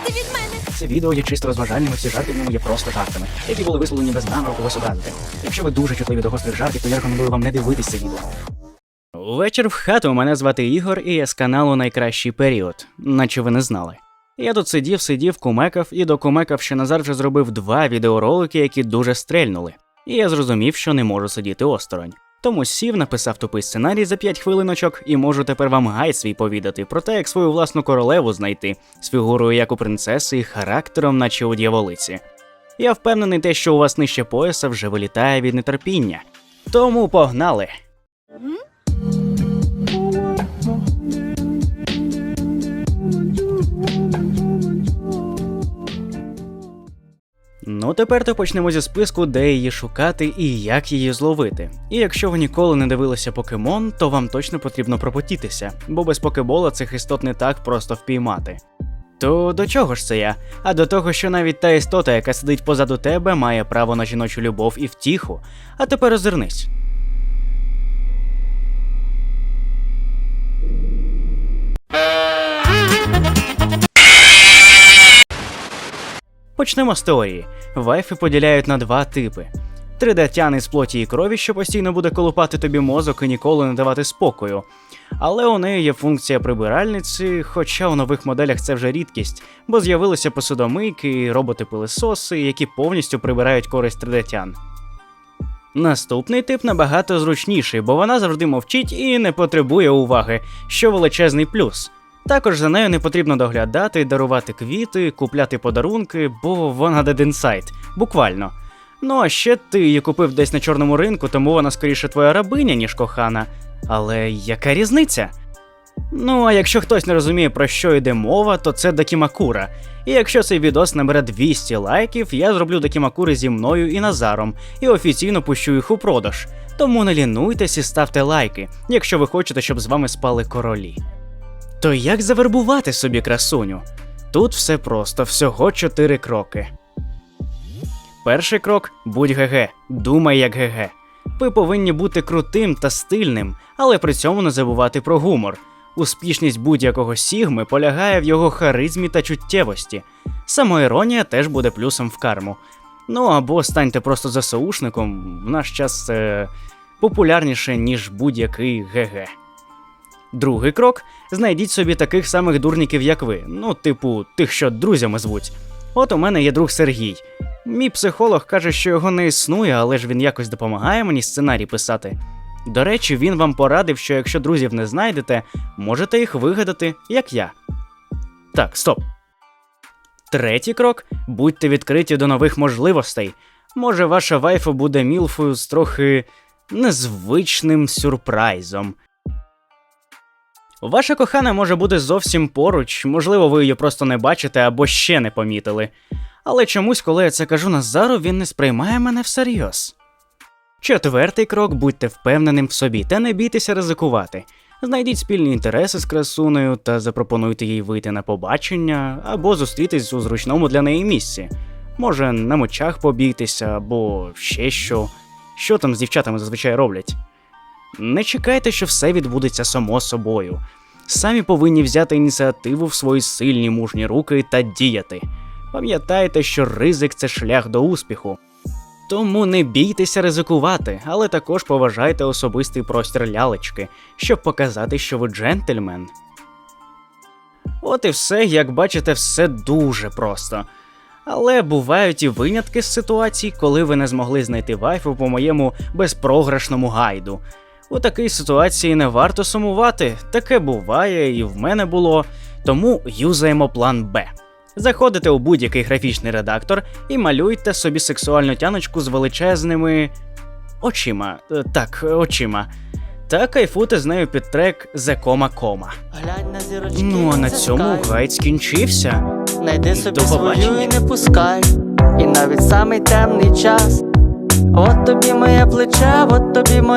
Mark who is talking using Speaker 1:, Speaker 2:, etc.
Speaker 1: відвести від мене.
Speaker 2: Це відео є чисто розважальними, всі жарти в ньому є просто жартами, які були висловлені без наміру когось образити. Якщо ви дуже чутливі до гострих жартів, то я рекомендую вам не дивитись це відео. Вечір в хату. Мене звати Ігор, і я з каналу Найкращий період, наче ви не знали. Я тут сидів, сидів, кумекав, і докумекав, що Назар вже зробив два відеоролики, які дуже стрельнули. І я зрозумів, що не можу сидіти осторонь. Тому сів, написав тупий сценарій за 5 хвилиночок, і можу тепер вам гай свій повідати про те, як свою власну королеву знайти з фігурою як у принцеси і характером, наче у дьяволиці. Я впевнений, те, що у вас нижче пояса вже вилітає від нетерпіння. Тому погнали! Ну, тепер то почнемо зі списку, де її шукати і як її зловити. І якщо ви ніколи не дивилися покемон, то вам точно потрібно пропотітися, бо без покебола цих істот не так просто впіймати. То до чого ж це я? А до того, що навіть та істота, яка сидить позаду тебе, має право на жіночу любов і втіху. А тепер озирнись. Почнемо з теорії. Вайфи поділяють на два типи: 3D-тяни з плоті і крові, що постійно буде колупати тобі мозок і ніколи не давати спокою. Але у неї є функція прибиральниці, хоча у нових моделях це вже рідкість, бо з'явилися посудомийки роботи-пилисоси, які повністю прибирають користь 3D-тян. Наступний тип набагато зручніший, бо вона завжди мовчить і не потребує уваги, що величезний плюс. Також за нею не потрібно доглядати, дарувати квіти, купляти подарунки, бо вона inside, буквально. Ну а ще ти її купив десь на чорному ринку, тому вона скоріше твоя рабиня, ніж кохана. Але яка різниця? Ну, а якщо хтось не розуміє, про що йде мова, то це Дакімакура. І якщо цей відос набере 200 лайків, я зроблю Дакімакури зі мною і Назаром, і офіційно пущу їх у продаж. Тому не лінуйтесь і ставте лайки, якщо ви хочете, щоб з вами спали королі. То як завербувати собі красуню? Тут все просто, всього чотири кроки. Перший крок будь ГГ, думай як ГГ. Ви повинні бути крутим та стильним, але при цьому не забувати про гумор. Успішність будь-якого сігми полягає в його харизмі та чуттєвості. Самоіронія теж буде плюсом в карму. Ну або станьте просто ЗСУшником, в наш час це популярніше, ніж будь-який ГГ. Другий крок знайдіть собі таких самих дурників, як ви, ну, типу, тих, що друзями звуть. От у мене є друг Сергій. Мій психолог каже, що його не існує, але ж він якось допомагає мені сценарій писати. До речі, він вам порадив, що якщо друзів не знайдете, можете їх вигадати, як я. Так, стоп. Третій крок будьте відкриті до нових можливостей. Може, ваша вайфа буде мілфою з трохи незвичним сюрпрайзом. Ваша кохана може бути зовсім поруч, можливо, ви її просто не бачите або ще не помітили. Але чомусь, коли я це кажу Назару, він не сприймає мене всерйоз. Четвертий крок будьте впевненим в собі та не бійтеся ризикувати. Знайдіть спільні інтереси з красунею та запропонуйте їй вийти на побачення або зустрітись у зручному для неї місці. Може, на мочах побійтеся або ще що. Що там з дівчатами зазвичай роблять? Не чекайте, що все відбудеться само собою. Самі повинні взяти ініціативу в свої сильні мужні руки та діяти. Пам'ятайте, що ризик це шлях до успіху. Тому не бійтеся ризикувати, але також поважайте особистий простір лялечки, щоб показати, що ви джентльмен. От і все, як бачите, все дуже просто. Але бувають і винятки з ситуацій, коли ви не змогли знайти вайфу по моєму безпрограшному гайду. У такій ситуації не варто сумувати, таке буває і в мене було. Тому юзаємо план Б. Заходите у будь-який графічний редактор і малюйте собі сексуальну тяночку з величезними очима. Е, Так, очима. Та кайфуйте з нею під трек The Кома Кома. Ну а на цьому гайд скінчився.
Speaker 3: Найди собі свою і не пускай. І навіть самий темний час. От тобі моє плече, от тобі моє.